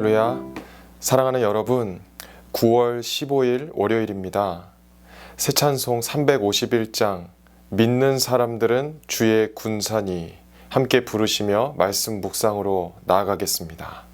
할렐루야. 사랑하는 여러분, 9월 15일 월요일입니다. 새 찬송 351장, 믿는 사람들은 주의 군산이 함께 부르시며 말씀 묵상으로 나아가겠습니다.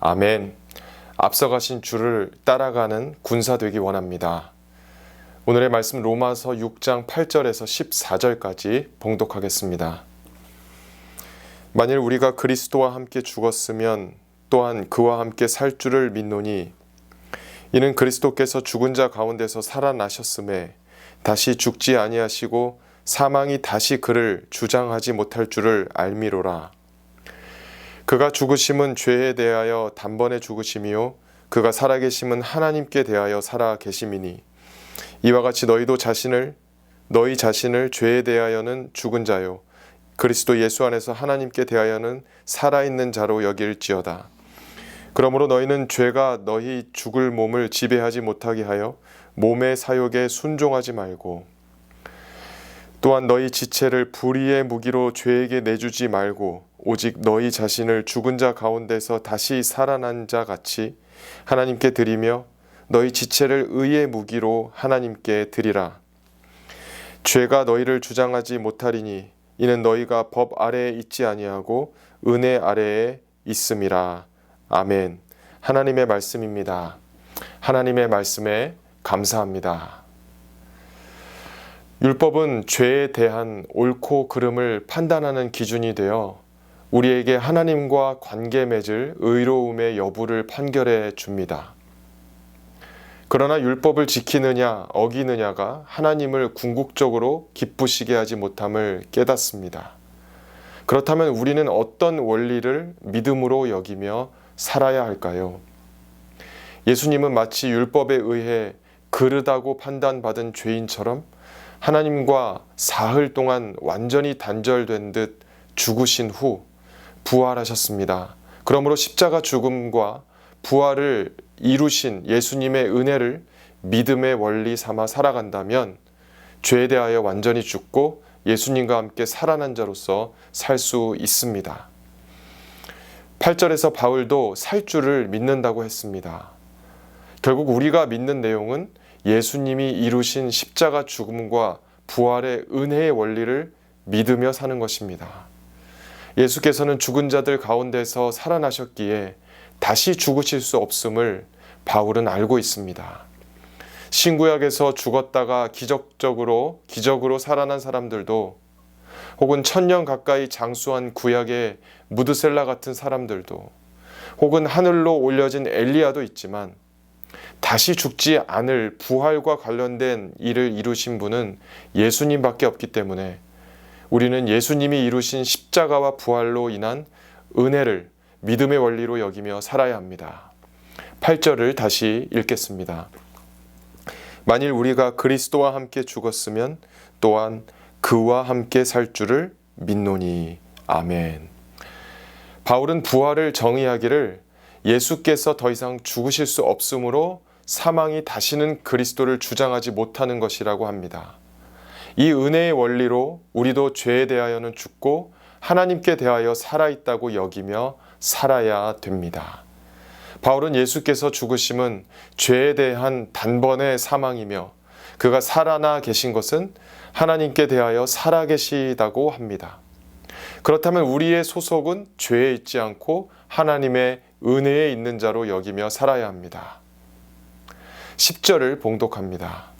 아멘. 앞서가신 주를 따라가는 군사 되기 원합니다. 오늘의 말씀 로마서 6장 8절에서 14절까지 봉독하겠습니다. 만일 우리가 그리스도와 함께 죽었으면 또한 그와 함께 살 줄을 믿노니 이는 그리스도께서 죽은 자 가운데서 살아나셨음에 다시 죽지 아니하시고 사망이 다시 그를 주장하지 못할 줄을 알미로라. 그가 죽으심은 죄에 대하여 단번에 죽으심이요 그가 살아계심은 하나님께 대하여 살아 계심이니 이와 같이 너희도 자신을 너희 자신을 죄에 대하여는 죽은 자요 그리스도 예수 안에서 하나님께 대하여는 살아있는 자로 여길지어다. 그러므로 너희는 죄가 너희 죽을 몸을 지배하지 못하게 하여 몸의 사욕에 순종하지 말고 또한 너희 지체를 불의의 무기로 죄에게 내주지 말고 오직 너희 자신을 죽은 자 가운데서 다시 살아난 자 같이 하나님께 드리며 너희 지체를 의의 무기로 하나님께 드리라. 죄가 너희를 주장하지 못하리니 이는 너희가 법 아래에 있지 아니하고 은혜 아래에 있음이라. 아멘. 하나님의 말씀입니다. 하나님의 말씀에 감사합니다. 율법은 죄에 대한 옳고 그름을 판단하는 기준이 되어 우리에게 하나님과 관계 맺을 의로움의 여부를 판결해 줍니다. 그러나 율법을 지키느냐 어기느냐가 하나님을 궁극적으로 기쁘시게 하지 못함을 깨닫습니다. 그렇다면 우리는 어떤 원리를 믿음으로 여기며 살아야 할까요? 예수님은 마치 율법에 의해 그르다고 판단받은 죄인처럼 하나님과 사흘 동안 완전히 단절된 듯 죽으신 후 부활하셨습니다. 그러므로 십자가 죽음과 부활을 이루신 예수님의 은혜를 믿음의 원리 삼아 살아간다면 죄에 대하여 완전히 죽고 예수님과 함께 살아난 자로서 살 수 있습니다. 8절에서 바울도 살 줄을 믿는다고 했습니다. 결국 우리가 믿는 내용은 예수님이 이루신 십자가 죽음과 부활의 은혜의 원리를 믿으며 사는 것입니다. 예수께서는 죽은 자들 가운데서 살아나셨기에 다시 죽으실 수 없음을 바울은 알고 있습니다. 신구약에서 죽었다가 기적적으로 기적으로 살아난 사람들도 혹은 천년 가까이 장수한 구약의 무드셀라 같은 사람들도 혹은 하늘로 올려진 엘리야도 있지만 다시 죽지 않을 부활과 관련된 일을 이루신 분은 예수님밖에 없기 때문에 우리는 예수님이 이루신 십자가와 부활로 인한 은혜를 믿음의 원리로 여기며 살아야 합니다. 8절을 다시 읽겠습니다. 만일 우리가 그리스도와 함께 죽었으면 또한 그와 함께 살 줄을 믿노니 아멘. 바울은 부활을 정의하기를 예수께서 더 이상 죽으실 수 없으므로 사망이 다시는 그리스도를 주장하지 못하는 것이라고 합니다. 이 은혜의 원리로 우리도 죄에 대하여는 죽고 하나님께 대하여 살아있다고 여기며 살아야 됩니다. 바울은 예수께서 죽으심은 죄에 대한 단번의 사망이며 그가 살아나 계신 것은 하나님께 대하여 살아계시다고 합니다. 그렇다면 우리의 소속은 죄에 있지 않고 하나님의 은혜에 있는 자로 여기며 살아야 합니다. 10절을 봉독합니다.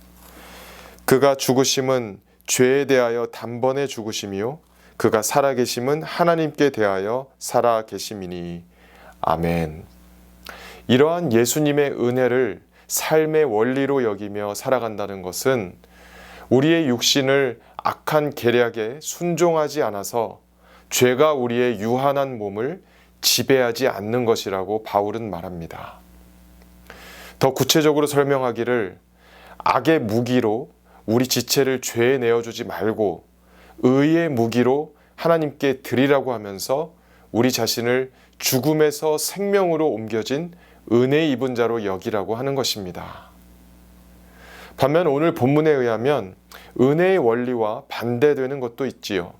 그가 죽으심은 죄에 대하여 단번에 죽으심이요 그가 살아계심은 하나님께 대하여 살아계심이니 아멘. 이러한 예수님의 은혜를 삶의 원리로 여기며 살아간다는 것은 우리의 육신을 악한 계략에 순종하지 않아서 죄가 우리의 유한한 몸을 지배하지 않는 것이라고 바울은 말합니다. 더 구체적으로 설명하기를 악의 무기로 우리 지체를 죄에 내어주지 말고 의의 무기로 하나님께 드리라고 하면서 우리 자신을 죽음에서 생명으로 옮겨진 은혜 입은 자로 여기라고 하는 것입니다. 반면 오늘 본문에 의하면 은혜의 원리와 반대되는 것도 있지요.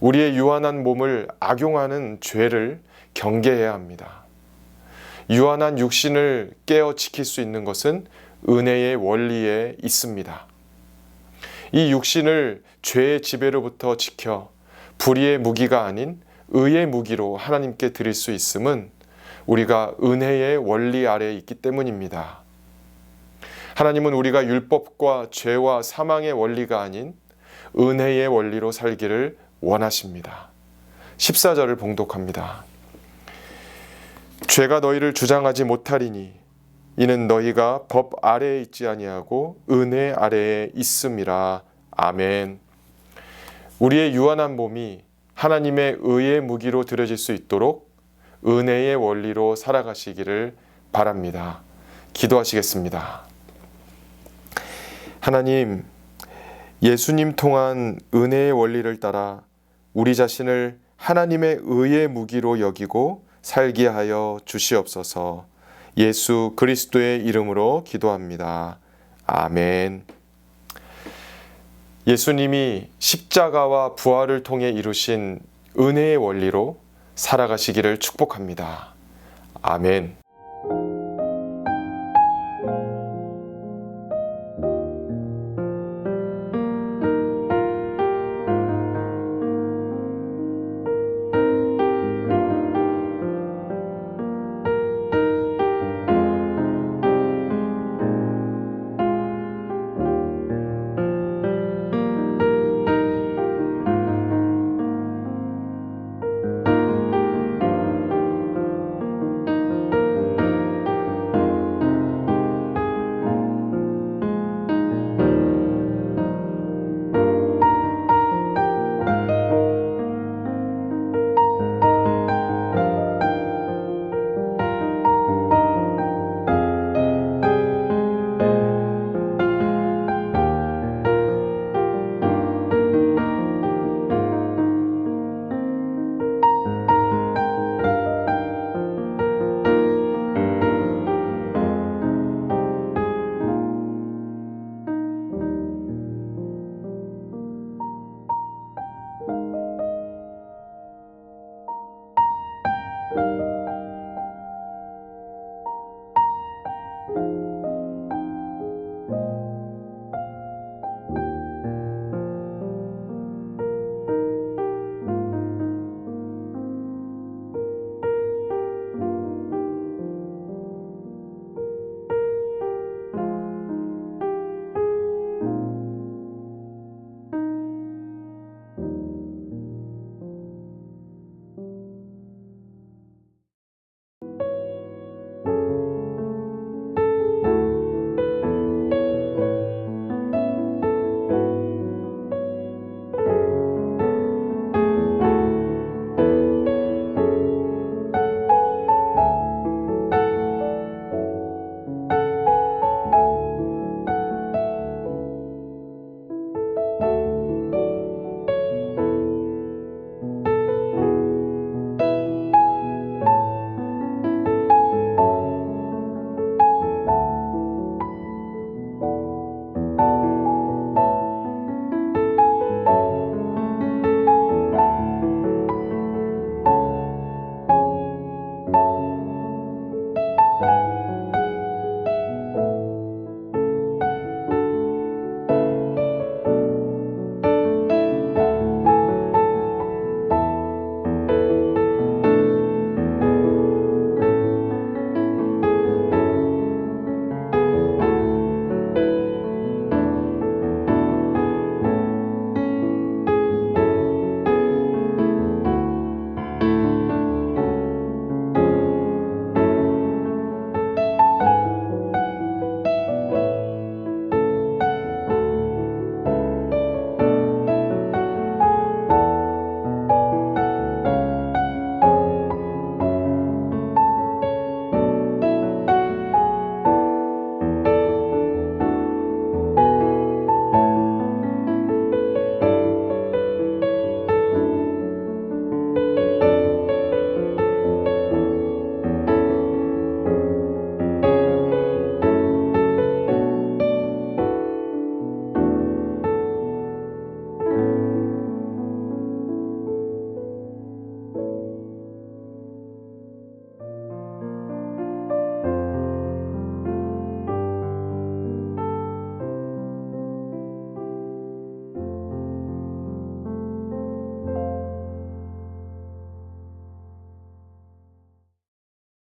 우리의 유한한 몸을 악용하는 죄를 경계해야 합니다. 유한한 육신을 깨어 지킬 수 있는 것은 은혜의 원리에 있습니다. 이 육신을 죄의 지배로부터 지켜 불의의 무기가 아닌 의의 무기로 하나님께 드릴 수 있음은 우리가 은혜의 원리 아래에 있기 때문입니다. 하나님은 우리가 율법과 죄와 사망의 원리가 아닌 은혜의 원리로 살기를 원하십니다. 14절을 봉독합니다. 죄가 너희를 주장하지 못하리니 이는 너희가 법 아래에 있지 아니하고 은혜 아래에 있음이라. 아멘. 우리의 유한한 몸이 하나님의 의의 무기로 들여질 수 있도록 은혜의 원리로 살아가시기를 바랍니다. 기도하시겠습니다. 하나님, 예수님 통한 은혜의 원리를 따라 우리 자신을 하나님의 의의 무기로 여기고 살게 하여 주시옵소서. 예수 그리스도의 이름으로 기도합니다. 아멘. 예수님이 십자가와 부활을 통해 이루신 은혜의 원리로 살아가시기를 축복합니다. 아멘.